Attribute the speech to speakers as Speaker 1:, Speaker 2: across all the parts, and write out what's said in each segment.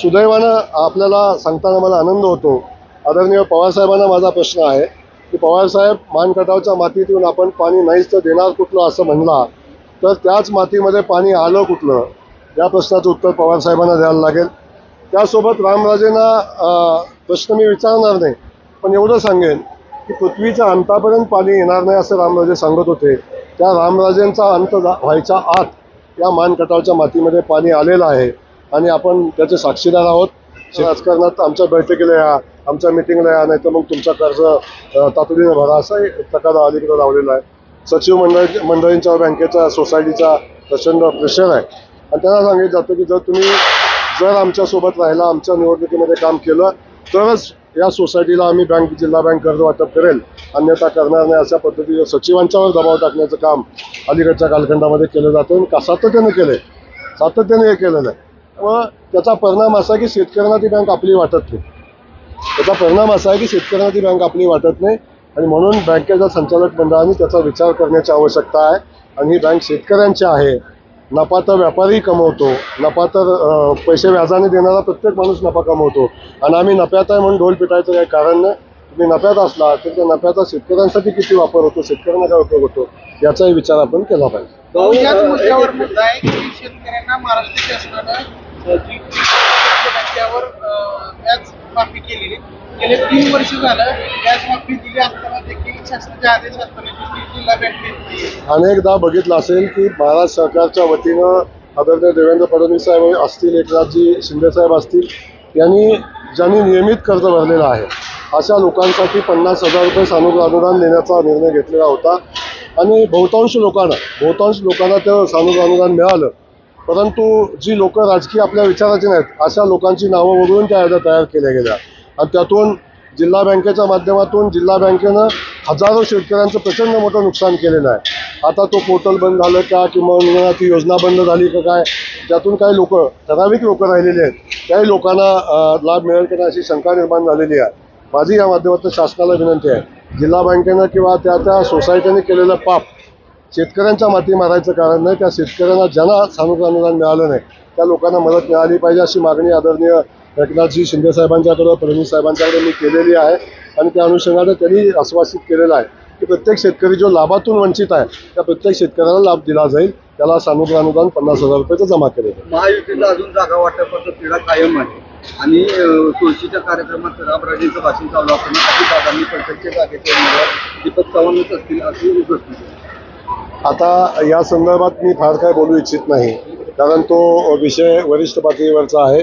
Speaker 1: सुदैवानं आपल्याला सांगताना मला आनंद होतो. आदरणीय पवारसाहेबांना माझा प्रश्न आहे की पवारसाहेब मानकटावच्या मातीतून आपण पाणी नाहीच तर देणार कुठलं असं म्हणला तर त्याच मातीमध्ये पाणी आलं कुठलं? या प्रश्नाचं उत्तर पवारसाहेबांना द्यायला लागेल. त्यासोबत रामराजेंना प्रश्न मी विचारणार नाही पण एवढं सांगेन की पृथ्वीच्या अंतापर्यंत पाणी येणार नाही असं रामराजे सांगत होते. त्या रामराजेंचा अंत जा- व्हायच्या आत या मानकटावच्या मातीमध्ये पाणी आलेलं आहे. आणि आपण त्याचे साक्षीदार आहोत. राजकारणात आमच्या बैठकीला या आमच्या मिटिंगला या नाही तर मग तुमचा कर्ज अं, तातडीने भरा असा एक तकादा अलीकडे लावलेला आहे. सचिव मंडळ मंडळींच्या बँकेच्या सोसायटीचा प्रचंड प्रेशर आहे. आणि त्यांना सांगितलं जातं की जर तुम्ही जर आमच्यासोबत राहिला आमच्या निवडणुकीमध्ये काम केलं तरच या सोसायटीला आम्ही बँक जिल्हा बँक कर्ज वाटप करेल. अन्यथा करणार नाही अशा पद्धतीचं सचिवांच्यावर दबाव टाकण्याचं काम अलीकडच्या कालखंडामध्ये केलं जातं. आणि का सातत्याने केलं आहे सातत्याने हे केलेलं आहे. त्यामुळं त्याचा परिणाम असा आहे की शेतकऱ्यांना ती बँक आपली वाटत नाही. त्याचा परिणाम असा आहे की शेतकऱ्यांना ती बँक आपली वाटत नाही आणि म्हणून बँकेच्या संचालक मंडळाने त्याचा विचार करण्याची आवश्यकता आहे. आणि ही बँक शेतकऱ्यांची आहे. नफा तर व्यापारी कमवतो. नफा तर पैसे व्याजाने देणारा प्रत्येक माणूस नफा कमवतो. आणि आम्ही नफ्यात आहे म्हणून ढोल पिटायचं काही कारण नाही. तुम्ही नफ्यात असला तर त्या नफ्याचा शेतकऱ्यांसाठी किती वापर होतो? शेतकऱ्यांना काय उपयोग होतो? याचाही विचार आपण केला पाहिजे.
Speaker 2: जी त्यावर व्याज माफी केलेली. गेले तीन वर्ष झालं व्याज माफी दिली असताना देखील शासनाचे आदेश असताना देखील जिल्हा बँकेत
Speaker 1: अनेकदा बघितलं असेल की महाराष्ट्र सरकारच्या वतीनं आदरणीय देवेंद्र फडणवीस साहेब असतील एकनाथजी शिंदे साहेब असतील यांनी ज्यांनी नियमित कर्ज भरलेलं आहे अशा लोकांसाठी पन्नास हजार रुपये सानुग्रह अनुदान देण्याचा निर्णय घेतलेला होता. आणि बहुतांश लोकांना बहुतांश लोकांना ते सानुग्रह अनुदान मिळालं. परंतु जी लोक राजकीय आपल्या विचाराची नाहीत अशा लोकांची नावं वगळून त्या याद्या तयार केल्या गेल्या. आणि त्यातून जिल्हा बँकेच्या माध्यमातून जिल्हा बँकेनं हजारो शेतकऱ्यांचं प्रचंड मोठं नुकसान केलेलं आहे. आता तो पोर्टल बंद झालं का किंवा ती योजना बंद झाली का काय त्यातून काही लोक ठराविक लोक राहिलेले आहेत. त्याही लोकांना लाभ मिळेल का नाही अशी शंका निर्माण झालेली आहे. माझी या माध्यमातून शासनाला विनंती आहे. जिल्हा बँकेनं किंवा त्या त्या सोसायटीने केलेलं पाप शेतकऱ्यांच्या माती मारायचं कारण नाही त्या शेतकऱ्यांना ज्यांना सानुग्रह अनुदान मिळालं नाही त्या लोकांना मदत मिळाली पाहिजे अशी मागणी आदरणीय एकनाथजी शिंदे साहेबांच्याकडं फडणवीस साहेबांच्याकडे मी केलेली आहे आणि त्या अनुषंगाने त्यांनी आश्वासित केलेलं आहे की प्रत्येक शेतकरी जो लाभातून वंचित आहे त्या प्रत्येक शेतकऱ्याला लाभ दिला जाईल त्याला सानुग्र अनुदान पन्नास हजार रुपयाचं जमा केलं
Speaker 3: महायुतीला अजून जागा वाटपाचा तिढा कायम आहे आणि तुळशीच्या कार्यक्रमात रामराजेंचं भाषण चालू असताना काही दादांनी प्रत्यक्ष जागेचे उमेदवार दीपक चव्हाणच असतील अशी उपस्थिती आहे.
Speaker 1: आता या संदर्भात मी फार काय बोलू इच्छित नाही. कारण तो विषय वरिष्ठ पातळीवरचा आहे.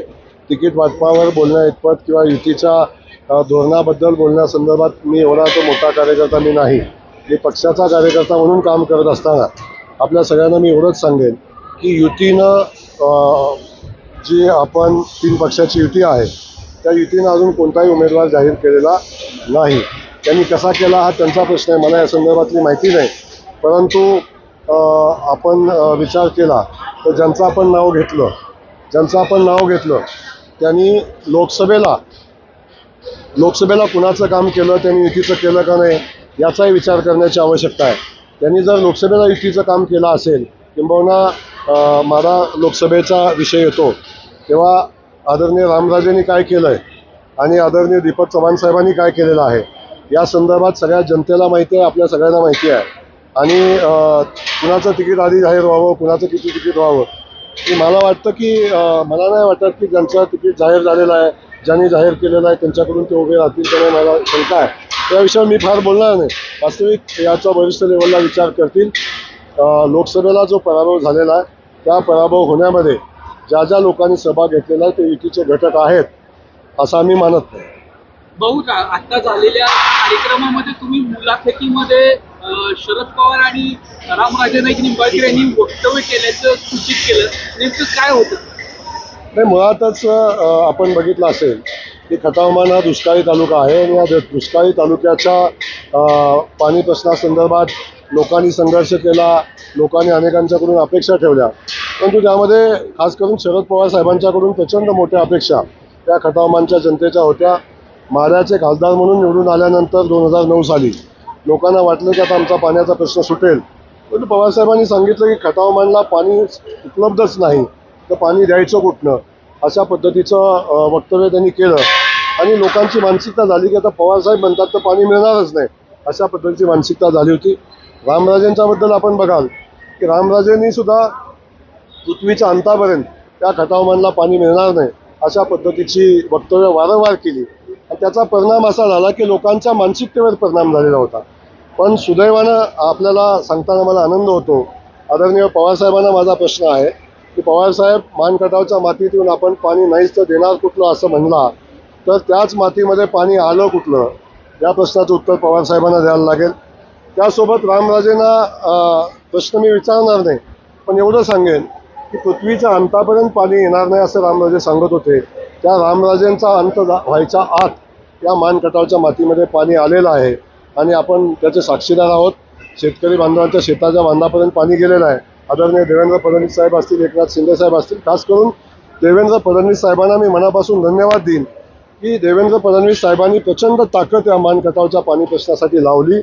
Speaker 1: तिकीट वाटपावर बोलण्या इतपत किंवा युतीच्या धोरणाबद्दल बोलण्यासंदर्भात मी एवढा तो मोठा कार्यकर्ता मी नाही. मी पक्षाचा कार्यकर्ता म्हणून काम करत असताना आपल्या सगळ्यांना मी एवढंच सांगेन की युतीनं जी आपण तीन पक्षाची युती आहे त्या युतीनं अजून कोणताही उमेदवार जाहीर केलेला नाही. त्यांनी कसा केला हा त्यांचा प्रश्न आहे. मला या संदर्भातली माहिती नाही. परंतु आपण विचार केला तर ज्यांचं आपण नाव घेतलं ज्यांचं आपण नाव घेतलं त्यांनी लोकसभेला लोकसभेला कुणाचं काम केलं त्यांनी युतीचं केलं का नाही याचाही विचार करण्याची आवश्यकता आहे. त्यांनी जर लोकसभेला युतीचं काम केलं असेल किंबहुना माझा लोकसभेचा विषय येतो तेव्हा आदरणीय रामराजेंनी काय केलं आहे आणि आदरणीय दीपक चव्हाण साहेबांनी काय केलेलं आहे या संदर्भात सगळ्या जनतेला माहिती आहे आपल्या सगळ्यांना माहिती आहे. आणि कुणाचं तिकीट आधी जाहीर व्हावं कुणाचं किती तिकीट व्हावं की मला वाटतं की मला नाही वाटत की ज्यांचं तिकीट जाहीर झालेलं आहे ज्यांनी जाहीर केलेलं आहे त्यांच्याकडून ते उभे राहतील त्यामुळे मला शंका आहे. त्याविषयी मी फार बोलणार नाही. वास्तविक याचा वरिष्ठ लेवलला विचार करतील. लोकसभेला जो पराभव झालेला आहे त्या पराभव होण्यामध्ये ज्या ज्या लोकांनी सहभाग घेतलेला आहे ते युतीचे घटक आहेत असं आम्ही मानत नाही.
Speaker 4: बहु आता झालेल्या कार्यक्रमामध्ये तुम्ही मुलाखतीमध्ये शरद पवार आणि रामराजे नाईक निंबाळकर यांनी वक्तव्य केल्याचं सूचित केलं. नेमकं काय होतं?
Speaker 1: नाही मुळातच आपण बघितलं असेल की खटावमान हा दुष्काळी तालुका आहे आणि या दुष्काळी तालुक्याच्या पाणी प्रश्नासंदर्भात लोकांनी संघर्ष केला लोकांनी अनेकांच्याकडून अपेक्षा ठेवल्या. परंतु त्यामध्ये खास करून शरद पवार साहेबांच्याकडून प्रचंड मोठ्या अपेक्षा त्या खटावमानच्या जनतेच्या होत्या. माऱ्याचे खासदार म्हणून निवडून आल्यानंतर दोन हजार नऊ साली लोकांना वाटलं की आता आमचा पाण्याचा प्रश्न सुटेल. परंतु पवारसाहेबांनी सांगितलं की खटावमानला पाणी उपलब्धच नाही. तर पाणी द्यायचं कुठनं? अशा पद्धतीचं वक्तव्य त्यांनी केलं. आणि लोकांची मानसिकता झाली की आता पवारसाहेब म्हणतात तर पाणी मिळणारच नाही. अशा पद्धतीची मानसिकता झाली होती. रामराजेंच्याबद्दल आपण बघाल की रामराजेंनी सुद्धा पृथ्वीच्या अंतापर्यंत त्या खटावमानला पाणी मिळणार नाही अशा पद्धतीची वक्तव्य वारंवार केली. आणि त्याचा परिणाम असा झाला की लोकांच्या मानसिकतेवर परिणाम झालेला होता. पण सुदैवानं आपल्याला सांगताना मला आनंद होतो. आदरणीय पवारसाहेबांना माझा प्रश्न आहे की पवारसाहेब मानकटावच्या मातीतून आपण पाणी नाहीच तर देणार कुठलं असं म्हणला तर त्याच मातीमध्ये पाणी आलं कुठलं? या प्रश्नाचं उत्तर पवारसाहेबांना द्यायला लागेल. त्यासोबत रामराजेंना प्रश्न मी विचारणार नाही पण एवढं सांगेन की पृथ्वीच्या अंतापर्यंत पाणी येणार नाही असं रामराजे सांगत होते. त्या रामराजेंचा अंत जा- व्हायच्या आत या मानकटावच्या मातीमध्ये पाणी आलेलं आहे. आणि आपण त्याचे साक्षीदार आहोत. शेतकरी बांधवांच्या शेताच्या बांधापर्यंत पाणी गेलेलं आहे. आदरणीय देवेंद्र फडणवीस साहेब असतील एकनाथ शिंदे साहेब असतील खास करून देवेंद्र फडणवीस साहेबांना मी मनापासून धन्यवाद देईन की देवेंद्र फडणवीस साहेबांनी प्रचंड ताकद या मानकटावच्या पाणी प्रश्नासाठी लावली.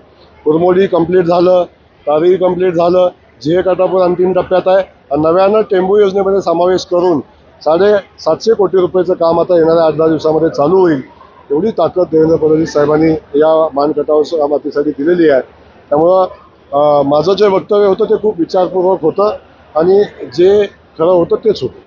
Speaker 1: कुरमोडी कंप्लीट झालं तारी कंप्लीट झालं जे कटापूर अंतिम टप्प्यात आहे. आणि नव्यानं टेंबू योजनेमध्ये समावेश करून साडे सातशे कोटी रुपयाचं काम आता येणाऱ्या आठ दहा दिवसामध्ये चालू होईल. एवढी ताकद देवेंद्र फडणवीस साहेबांनी या मानकटावर मातीसाठी दिलेली आहे. त्यामुळं माझं जे वक्तव्य होतं ते खूप विचारपूर्वक होतं आणि जे खरं होतं तेच होतं.